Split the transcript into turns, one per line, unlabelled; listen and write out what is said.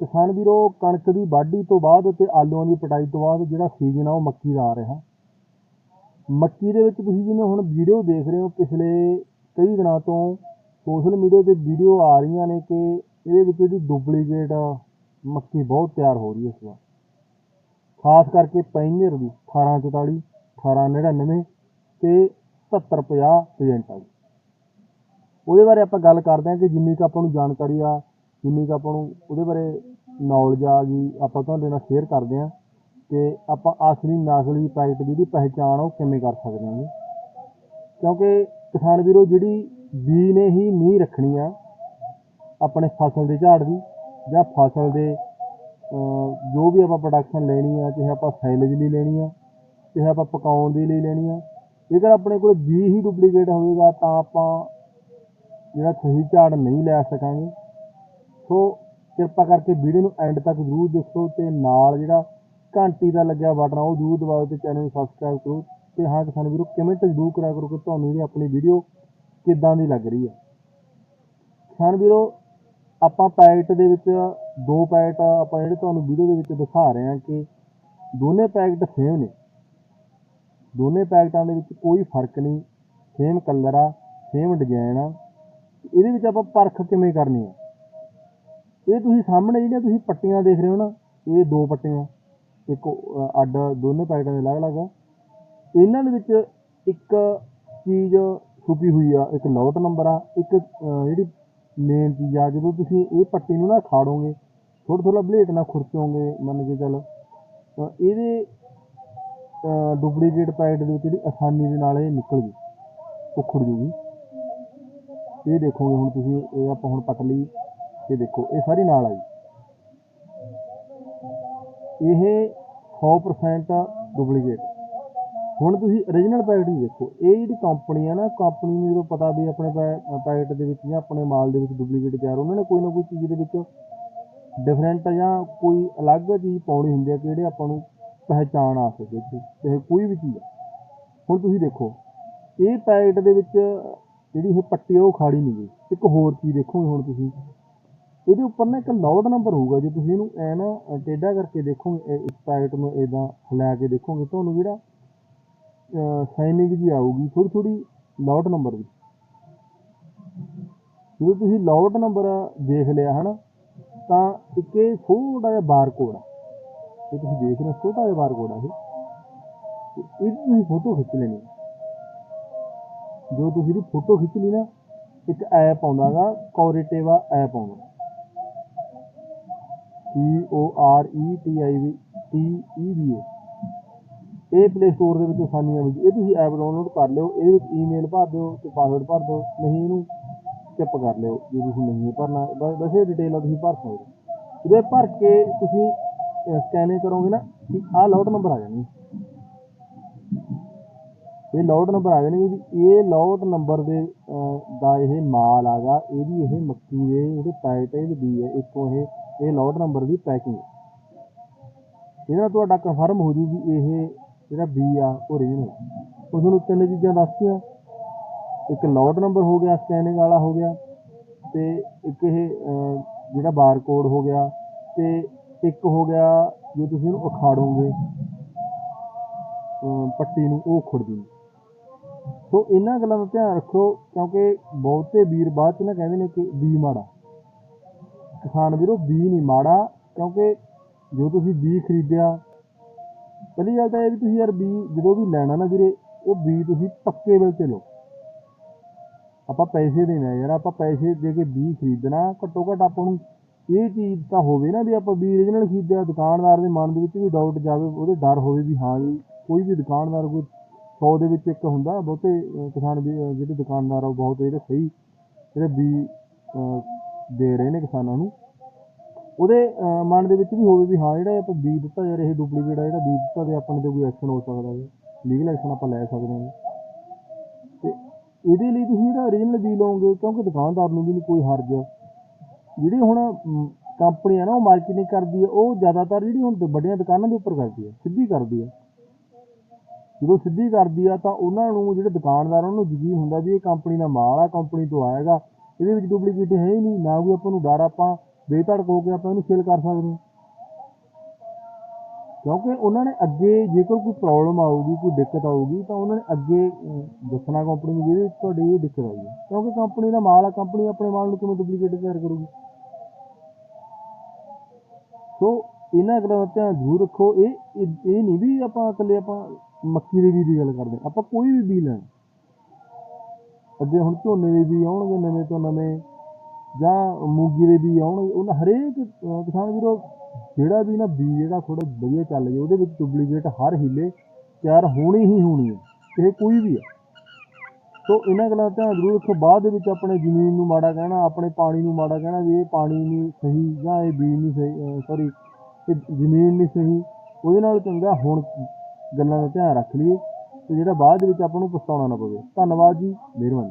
ਕਿਸਾਨ ਵੀਰੋ, ਕਣਕ ਦੀ ਵਾਢੀ ਤੋਂ ਬਾਅਦ ਤੇ ਆਲੂਆਂ ਦੀ ਪਟਾਈ ਤੋਂ ਬਾਅਦ ਜਿਹੜਾ ਸੀਜ਼ਨ ਆ ਉਹ ਮੱਕੀ ਦਾ ਆ ਰਿਹਾ। ਮੱਕੀ ਦੇ ਵਿੱਚ ਤੁਸੀਂ ਜਿਵੇਂ ਹੁਣ ਵੀਡੀਓ ਦੇਖ ਰਹੇ ਹੋ, ਪਿਛਲੇ ਕਈ ਦਿਨਾਂ ਤੋਂ ਸੋਸ਼ਲ ਮੀਡੀਆ ਤੇ ਵੀਡੀਓ ਆ ਰਹੀਆਂ ਨੇ ਕਿ ਇਹਦੇ ਵਿੱਚ ਜਿਹੜੀ ਡੁਪਲੀਕੇਟ ਮੱਕੀ ਬਹੁਤ ਤਿਆਰ ਹੋ ਰਹੀ ਹੈ ਇਸ ਵਾਰ। ਖਾਸ ਕਰਕੇ ਪੈਨਰ ਦੀ 1844 1899 ਤੇ 7750 ਏਜੰਟਾਂ ਆ ਉਹਦੇ ਬਾਰੇ ਆਪਾਂ ਗੱਲ ਕਰਦੇ ਹਾਂ ਕਿ ਜਿੰਨੀ ਕੁ ਆਪਾਂ ਨੂੰ ਜਾਣਕਾਰੀ ਆ, ਜਿੰਨੀ ਕੁ ਆਪਾਂ ਨੂੰ ਉਹਦੇ ਬਾਰੇ ਨੌਲੇਜ ਆ ਗਈ, ਆਪਾਂ ਤੁਹਾਡੇ ਨਾਲ ਸ਼ੇਅਰ ਕਰਦੇ ਹਾਂ ਕਿ ਆਪਾਂ ਅਸਲੀ ਨਕਲੀ ਪੈਕਟ ਦੀ ਪਹਿਚਾਣ ਉਹ ਕਿਵੇਂ ਕਰ ਸਕਦੇ ਹਾਂ ਜੀ। ਕਿਉਂਕਿ ਕਿਸਾਨ ਵੀਰੋ, ਜਿਹੜੀ ਬੀ ਨੇ ਹੀ ਨੀਂਹ ਰੱਖਣੀ ਆ ਆਪਣੇ ਫਸਲ ਦੇ ਝਾੜ ਦੀ ਜਾਂ ਫਸਲ ਦੇ ਜੋ ਵੀ ਆਪਾਂ ਪ੍ਰੋਡਕਸ਼ਨ ਲੈਣੀ ਆ, ਚਾਹੇ ਆਪਾਂ ਸਾਈਲੇਜ ਲਈ ਲੈਣੀ ਆ, ਚਾਹੇ ਆਪਾਂ ਪਕਾਉਣ ਦੇ ਲਈ ਲੈਣੀ ਆ, ਜੇਕਰ ਆਪਣੇ ਕੋਲ ਬੀ ਹੀ ਡੁਪਲੀਕੇਟ ਹੋਵੇਗਾ ਤਾਂ ਆਪਾਂ ਜਿਹੜਾ ਸਹੀ ਝਾੜ ਨਹੀਂ ਲੈ ਸਕਾਂਗੇ। ਸੋ ਕਿਰਪਾ ਕਰਕੇ ਵੀਡੀਓ ਨੂੰ ਐਂਡ ਤੱਕ ਜ਼ਰੂਰ ਦੇਖੋ ਤੇ ਨਾਲ ਜਿਹੜਾ ਘੰਟੀ ਦਾ ਲੱਗਿਆ ਬਟਨ ਉਹ ਜ਼ਰੂਰ ਦਬਾਓ ਤੇ ਚੈਨਲ ਨੂੰ ਸਬਸਕ੍ਰਾਈਬ ਕਰੋ। ਤੇ ਹਾਂ ਕਿਸਾਨ ਵੀਰੋ ਕਮੈਂਟ ਜ਼ਰੂਰ ਕਰਿਆ ਕਰੋ ਕਿ ਤੁਹਾਨੂੰ ਜਿਹੜੀ ਆਪਣੀ ਵੀਡੀਓ ਕਿੱਦਾਂ ਦੀ ਲੱਗ ਰਹੀ ਹੈ ਕਿਸਾਨ ਵੀਰੋ, ਆਪਾਂ ਪੈਕਟ ਦੇ ਵਿੱਚ, ਦੋ ਪੈਕਟ ਆਪਾਂ ਜਿਹੜੇ ਤੁਹਾਨੂੰ ਵੀਡੀਓ ਦੇ ਵਿੱਚ ਦਿਖਾ ਰਹੇ ਹਾਂ ਕਿ ਦੋਨੇ ਪੈਕਟ ਸੇਮ ਨੇ। ਦੋਨੇ ਪੈਕਟਾਂ ਦੇ ਵਿੱਚ ਕੋਈ ਫ਼ਰਕ ਨਹੀਂ ਸੇਮ ਕਲਰ ਆ ਸੇਮ ਡਿਜ਼ਾਈਨ ਆ। ਇਹਦੇ ਵਿੱਚ ਆਪਾਂ ਪਰਖ ਕਿਵੇਂ ਕਰਨੀ ਆ? ਇਹ ਤੁਸੀਂ ਸਾਹਮਣੇ ਜਿਹੜੀਆਂ ਤੁਸੀਂ ਪੱਟੀਆਂ ਦੇਖ ਰਹੇ ਹੋ ਨਾ, ਇਹ ਦੋ ਪੱਟੀਆਂ, ਇੱਕ ਅੱਡ ਦੋਨੇ ਪੈਕਟਾਂ ਦੇ ਅਲੱਗ-ਅਲੱਗ ਆ। ਇਹਨਾਂ ਦੇ ਵਿੱਚ ਇੱਕ ਚੀਜ਼ ਛੁਪੀ ਹੋਈ ਆ, ਇੱਕ ਲੋਟ ਨੰਬਰ ਆ, ਇੱਕ ਜਿਹੜੀ ਮੇਨ ਚੀਜ਼ ਆ, ਜਦੋਂ ਤੁਸੀਂ ਇਹ ਪੱਟੀ ਨੂੰ ਨਾ ਖਾੜੋਗੇ ਥੋੜਾ ਥੋੜਾ ਬਲੇਡ ਨਾਲ ਖੁਰਚੋਗੇ, ਮੰਨ ਕੇ ਚੱਲ ਇਹਦੇ ਡੁਪਲੀਕੇਟ ਪੈਕਟ ਦੇ ਵਿੱਚ ਜਿਹੜੀ ਆਸਾਨੀ ਦੇ ਨਾਲ ਇਹ ਨਿਕਲ ਜੂ, ਉਖੜ ਜੂਗੀ। ਇਹ ਦੇਖੋਗੇ ਹੁਣ ਤੁਸੀਂ, ਇਹ ਆਪਾਂ ਹੁਣ ਪੱਟ ਲਈ। ਇਹ ਦੇਖੋ, ਇਹ ਸਾਰੀ ਨਾਲ ਆਈ। ਇਹ 100% ਡੁਪਲੀਕੇਟ ਹੁਣ ਤੁਸੀਂ origignal ਪੈਕਟ ਹੀ ਦੇਖੋ, ਇਹ ਜਿਹੜੀ ਕੰਪਨੀ ਆ ਨਾ ਕੰਪਨੀ ਨੂੰ ਜਦੋਂ ਪਤਾ ਵੀ ਆਪਣੇ ਪੈਕਟ ਦੇ ਵਿੱਚ ਜਾਂ ਆਪਣੇ ਮਾਲ ਦੇ ਵਿੱਚ ਡੁਪਲੀਕੇਟ ਤਿਆਰ, ਉਹਨਾਂ ਨੇ ਕੋਈ ਨਾ ਕੋਈ ਚੀਜ਼ ਦੇ ਵਿੱਚ ਡਿਫਰੈਂਟ ਜਾਂ ਕੋਈ ਅਲੱਗ ਚੀਜ਼ ਪਾਉਣੀ ਹੁੰਦੀ ਹੈ ਕਿ ਜਿਹੜੇ ਆਪਾਂ ਨੂੰ ਪਹਿਚਾਣ ਆ ਸਕੇ ਤੇ ਚਾਹੇ ਕੋਈ ਵੀ ਚੀਜ਼ ਆ। ਹੁਣ ਤੁਸੀਂ ਦੇਖੋ, ਇਹ ਪੈਕਟ ਦੇ ਵਿੱਚ ਜਿਹੜੀ ਇਹ ਪੱਟੀ ਉਹ ਖਾੜੀ ਨਹੀਂ ਗਈ। ਇੱਕ ਹੋਰ ਚੀਜ਼ ਦੇਖੋਗੇ ਹੁਣ ਤੁਸੀਂ। ਇਹਦੇ ਉੱਪਰ ਨਾ ਇੱਕ ਲੋਡ ਨੰਬਰ ਹੋਊਗਾ ਜੇ ਤੁਸੀਂ ਇਹਨੂੰ ਐ ਨਾ ਅ, ਟੇਢਾ ਕਰਕੇ ਦੇਖੋਗੇ ਇਹ- ਇਸ ਪੈਕਟ ਨੂੰ ਇਦਾਂ ਹਿਲਾ ਕੇ ਦੇਖੋਗੇ ਤੁਹਾਨੂੰ ਜਿਹੜਾ ਸਾਈਨਿੰਗ ਜੀ ਆਊਗੀ ਥੋੜੀ ਥੋੜੀ ਲੋਟ ਨੰਬਰ ਦੀ। ਜਦੋਂ ਤੁਸੀਂ ਲੋਟ ਨੰਬਰ ਦੇਖ ਲਿਆ ਹਨਾ ਤਾਂ ਇੱਕ ਇਹ ਛੋਟਾ ਜਿਹਾ ਬਾਰਕੋਡ ਆ। ਇਹ ਤੁਸੀਂ ਦੇਖ ਰਹੇ ਹੋ ਛੋਟਾ ਜਿਹਾ ਬਾਰਕੋਡ ਆ ਇਹ। ਤੇ ਇਹਦੀ ਤੁਸੀਂ ਫੋਟੋ ਖਿੱਚ ਲੈਣੀ ਹੈ। ਜੋ ਤੁਸੀਂ ਇਹਦੀ ਫੋਟੋ ਖਿੱਚ ਲਈ ਨਾ ਇੱਕ ਐਪ ਆਉਂਦਾਗਾ ਕੋਰੀਟੇਵਾ ਐਪ ਆਉਂਦਾ। C O R E T I V T E V A ਇਹ ਪਲੇ ਸਟੋਰ ਦੇ ਵਿੱਚ ਆਸਾਨੀ ਨਾਲ ਮਿਲ ਇਹ ਤੁਸੀਂ ਐਪ ਡਾਊਨਲੋਡ ਕਰ ਲਿਓ। ਇਹਦੇ ਵਿੱਚ ਈਮੇਲ ਭਰ ਦਿਓ ਤੇ ਪਾਸਵਰਡ ਭਰ ਦਿਓ। ਨਹੀਂ ਇਹਨੂੰ ਸਕਿਪ ਕਰ ਲਿਓ ਜੇ ਤੁਸੀਂ ਨਹੀਂ ਭਰਨਾ। ਵ- ਵੈਸੇ ਡਿਟੇਲ ਤੁਸੀਂ ਭਰ ਸਕਦੇ ਹੋ। ਇਹਦੇ ਭਰ ਕੇ ਤੁਸੀਂ ਸਕੈਨਿੰਗ ਕਰੋਗੇ ਨਾ, ਕਿ ਆਹ ਲੋਟ ਨੰਬਰ ਆ ਜਾਣੀ ਇਹ ਲੋਟ ਨੰਬਰ ਆ ਜਾਣਗੇ ਵੀ ਇਹ ਲੋਟ ਨੰਬਰ ਦੇ ਦਾ ਇਹ ਮਾਲ ਆਗਾ, ਇਹਦੀ ਇਹ ਮੱਕੀ ਦੇ, ਇਹਦੇ ਪੈਕਟ ਇਹਦੇ ਬੀ ਹੈ, ਇੱਥੋਂ ਇਹ ਇਹ ਲੋਟ ਨੰਬਰ ਦੀ ਪੈਕਿੰਗ ਇਹਦਾ ਤੁਹਾਡਾ ਕਨਫਰਮ ਹੋ ਜੂ ਵੀ ਇਹ ਜਿਹੜਾ ਬੀ ਆ ਉਹ ਰੀਜਨਲ ਉਸ ਨੂੰ ਤਿੰਨ ਚੀਜ਼ਾਂ ਦੱਸਤੀਆਂ। ਇੱਕ ਲੋਟ ਨੰਬਰ ਹੋ ਗਿਆ ਸਕੈਨਿੰਗ ਵਾਲਾ ਹੋ ਗਿਆ, ਤੇ ਇੱਕ ਇਹ ਜਿਹੜਾ ਬਾਰਕੋਡ ਹੋ ਗਿਆ, ਤੇ ਇੱਕ ਹੋ ਗਿਆ, ਜੇ ਤੁਸੀਂ ਇਹਨੂੰ ਉਖਾੜੋਗੇ ਪੱਟੀ ਨੂੰ ਉਹ ਉਖੜ ਜੂ ਸੋ ਇਹਨਾਂ ਗੱਲਾਂ ਦਾ ਧਿਆਨ ਰੱਖਿਓ, ਕਿਉਂਕਿ ਬਹੁਤੇ ਵੀਰ ਬਾਅਦ ਚ ਨਾ ਕਹਿੰਦੇ ਨੇ ਕਿ ਬੀ ਮਾੜਾ। ਕਿਸਾਨ ਵੀਰੋ, ਬੀ ਨਹੀਂ ਮਾੜਾ, ਕਿਉਂਕਿ ਜੋ ਤੁਸੀਂ ਬੀ ਖਰੀਦਿਆ, ਪਹਿਲੀ ਗੱਲ ਤਾਂ ਇਹ ਵੀ ਤੁਸੀਂ ਯਾਰ ਬੀ ਜਦੋਂ ਵੀ ਲੈਣਾ ਨਾ ਵੀਰੇ, ਉਹ ਬੀ ਤੁਸੀਂ ਪੱਕੇ ਬਿੱਲ ਤੇ ਲਓ। ਆਪਾਂ ਪੈਸੇ ਦੇਣਾ ਯਾਰ, ਆਪਾਂ ਪੈਸੇ ਦੇ ਕੇ ਬੀ ਖਰੀਦਣਾ, ਘੱਟੋ ਘੱਟ ਆਪਾਂ ਨੂੰ ਇਹ ਚੀਜ਼ ਤਾਂ ਹੋਵੇ ਨਾ ਵੀ ਆਪਾਂ ਬੀ origignal ਖਰੀਦਿਆ, ਦੁਕਾਨਦਾਰ ਦੇ ਮਨ ਦੇ ਵਿੱਚ ਵੀ ਡਾਊਟ ਜਾਵੇ, ਉਹਦੇ ਡਰ ਹੋਵੇ ਵੀ ਹਾਂ ਜੀ, ਕੋਈ ਵੀ ਦੁਕਾਨਦਾਰ ਕੋਈ 100 ਦੇ ਵਿੱਚ ਇੱਕ ਹੁੰਦਾ ਬਹੁਤੇ ਕਿਸਾਨ ਵੀ ਜਿਹੜੇ ਦੁਕਾਨਦਾਰ ਆ, ਉਹ ਬਹੁਤ ਜਿਹੜੇ ਸਹੀ ਜਿਹੜੇ ਬੀ ਦੇ ਰਹੇ ਨੇ ਕਿਸਾਨਾਂ ਨੂੰ। ਉਹਦੇ ਮਨ ਦੇ ਵਿੱਚ ਵੀ ਹੋਵੇ ਵੀ ਹਾਂ, ਜਿਹੜਾ ਆਪਾਂ ਬੀਜ ਦਿੱਤਾ ਯਾਰ, ਇਹ ਡੁਪਲੀਕੇਟ ਆ, ਜਿਹੜਾ ਬੀਜ ਦਿੱਤਾ ਤੇ ਆਪਣੇ ਤੇ ਕੋਈ ਐਕਸ਼ਨ ਹੋ ਸਕਦਾ ਹੈ ਲੀਗਲ ਐਕਸ਼ਨ ਆਪਾਂ ਲੈ ਸਕਦੇ ਹਾਂ। ਤੇ ਇਹਦੇ ਲਈ ਤੁਸੀਂ ਜਿਹੜਾ ਓਰੀਜਨਲ ਬੀ ਲਓਗੇ, ਕਿਉਂਕਿ ਦੁਕਾਨਦਾਰ ਨੂੰ ਵੀ ਨਹੀਂ ਕੋਈ ਹਰਜ। ਜਿਹੜੀ ਹੁਣ ਕੰਪਨੀ ਆ ਨਾ, ਉਹ ਮਾਰਕੀਟਿੰਗ ਕਰਦੀ ਹੈ ਉਹ ਜ਼ਿਆਦਾਤਰ ਜਿਹੜੀ ਹੁਣ ਵੱਡੀਆਂ ਦੁਕਾਨਾਂ ਦੇ ਉੱਪਰ ਕਰਦੀ ਹੈ ਸਿੱਧੀ ਕਰਦੀ ਆ। ਜਦੋਂ ਸਿੱਧੀ ਕਰਦੀ ਆ ਤਾਂ ਉਹਨਾਂ ਨੂੰ ਜਿਹੜੇ ਦੁਕਾਨਦਾਰ ਉਹਨਾਂ ਨੂੰ ਯਕੀਨ ਹੁੰਦਾ ਵੀ ਇਹ ਕੰਪਨੀ ਦਾ ਮਾਲ ਆ ਕੰਪਨੀ ਤੋਂ ਆਏਗਾ। ਇਹਦੇ ਵਿੱਚ ਡੁਪਲੀਕੇਟ ਹੈ ਹੀ ਨਹੀਂ, ਨਾ ਕੋਈ ਆਪਾਂ ਨੂੰ ਡਰ ਆਪਾਂ ਬੇਧੜਕ ਹੋ ਕੇ ਆਪਾਂ ਇਹਨੂੰ ਸੇਲ ਕਰ ਸਕਦੇ ਹਾਂ। ਕਿਉਂਕਿ ਉਹਨਾਂ ਨੇ ਅੱਗੇ ਜੇਕਰ ਕੋਈ ਪ੍ਰੋਬਲਮ ਆਊਗੀ, ਕੋਈ ਦਿੱਕਤ ਆਊਗੀ, ਤਾਂ ਉਹਨਾਂ ਨੇ ਅੱਗੇ ਦੱਸਣਾ ਕੰਪਨੀ ਨੂੰ ਵੀ ਤੁਹਾਡੀ ਇਹ ਦਿੱਕਤ ਆਈ ਹੈ। ਕਿਉਂਕਿ ਕੰਪਨੀ ਦਾ ਮਾਲ ਆ ਕੰਪਨੀ ਆਪਣੇ ਮਾਲ ਨੂੰ ਕਿਵੇਂ ਡੁਪਲੀਕੇਟ ਤਿਆਰ ਕਰੂਗੀ? ਸੋ ਇਹਨਾਂ ਗੱਲਾਂ ਦਾ ਧਿਆਨ ਜ਼ਰੂਰ ਰੱਖੋ। ਇਹ ਇਹ ਇਹ ਨਹੀਂ ਵੀ ਆਪਾਂ ਇਕੱਲੇ ਆਪਾਂ ਮੱਕੀ ਦੇ ਬੀਜ ਦੀ ਗੱਲ ਕਰਦੇ ਹਾਂ। ਆਪਾਂ ਕੋਈ ਵੀ ਬੀਜ ਲੈਣਾ। ਅੱਗੇ ਹੁਣ ਝੋਨੇ ਦੇ ਬੀਜ ਆਉਣਗੇ ਨਵੇਂ ਤੋਂ ਨਵੇਂ ਜਾਂ ਮੂੰਗੀ ਦੇ ਬੀਜ ਆਉਣਗੇ ਉਹਨਾਂ ਹਰੇਕ ਅਹ, ਕਿਸਾਨ ਵੀਰੋ ਜਿਹੜਾ ਵੀ ਨਾ ਬੀਜ ਜਿਹੜਾ ਥੋੜਾ ਵਧੀਆ ਚੱਲ ਜੇ ਉਹਦੇ ਵਿੱਚ ਡੁਪਲੀਕੇਟ ਹਰ ਹੀਲੇ ਤਿਆਰ ਹੋਣੀ ਹੀ ਹੋਣੀ ਹੈ ਇਹ ਕੋਈ ਵੀ ਹੈ। ਸੋ ਇਹਨਾਂ ਗੱਲਾਂ ਦਾ ਧਿਆਨ ਜ਼ਰੂਰ ਰੱਖੋ। ਬਾਅਦ ਦੇ ਵਿੱਚ ਆਪਣੇ ਜ਼ਮੀਨ ਨੂੰ ਮਾੜਾ ਕਹਿਣਾ ਆਪਣੇ ਪਾਣੀ ਨੂੰ ਮਾੜਾ ਕਹਿਣਾ ਵੀ ਇਹ ਪਾਣੀ ਨਹੀਂ ਸਹੀ ਜਾਂ ਇਹ ਬੀਜ ਨਹੀਂ ਸਹੀ ਸੌਰੀ ਇਹ ਜ਼ਮੀਨ ਨਹੀਂ ਸਹੀ ਉਹਦੇ ਨਾਲ ਚੰਗਾ ਹੁਣ ਗੱਲਾਂ ਦਾ ਧਿਆਨ ਰੱਖ ਲਈਏ ਤੇ ਜਿਹੜਾ ਬਾਅਦ ਦੇ ਵਿੱਚ ਆਪਾਂ ਨੂੰ ਪਛਤਾਉਣਾ ਨਾ ਪਵੇ। ਧੰਨਵਾਦ ਜੀ, ਮਿਹਰਬਾਨੀ।